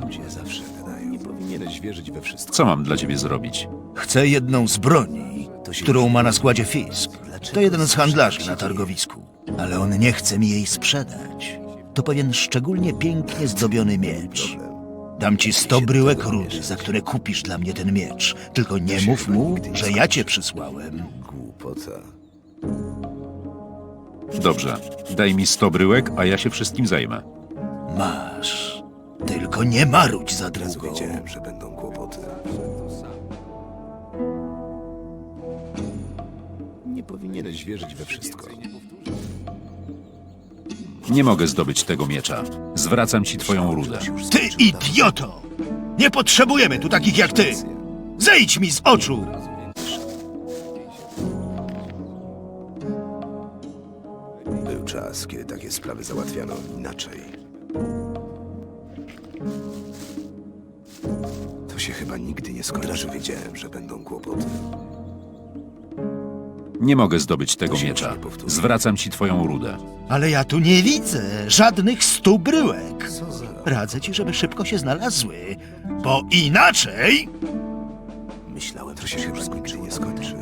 Ludzie zawsze gadają. Nie powinieneś wierzyć we wszystko. Co mam dla ciebie zrobić? Chcę jedną z broni, którą ma na składzie Fisk. To jeden z handlarzy na targowisku, ale on nie chce mi jej sprzedać. To pewien szczególnie pięknie zdobiony miecz. Dam ci sto bryłek rudy, za które kupisz dla mnie ten miecz. Tylko nie mów mu, że ja cię przysłałem. Głupota. Dobrze, daj mi 100 bryłek, a ja się wszystkim zajmę. Masz. Tylko nie marudź za Teraz długo. wiedziałem, że będą kłopoty. Nie powinieneś wierzyć we wszystko. Nie mogę zdobyć tego miecza. Zwracam ci twoją rudę. Ty idioto! Nie potrzebujemy tu takich jak ty! Zejdź mi z oczu! Był czas, kiedy takie sprawy załatwiano inaczej. Się chyba nigdy nie skończy. Teraz wiedziałem, że będą kłopoty. Nie mogę zdobyć tego miecza. Zwracam ci twoją rudę. Ale ja tu nie widzę żadnych stu bryłek. Co za... Radzę ci, żeby szybko się znalazły, bo inaczej Myślałem, że się chyba nigdy nie skończy.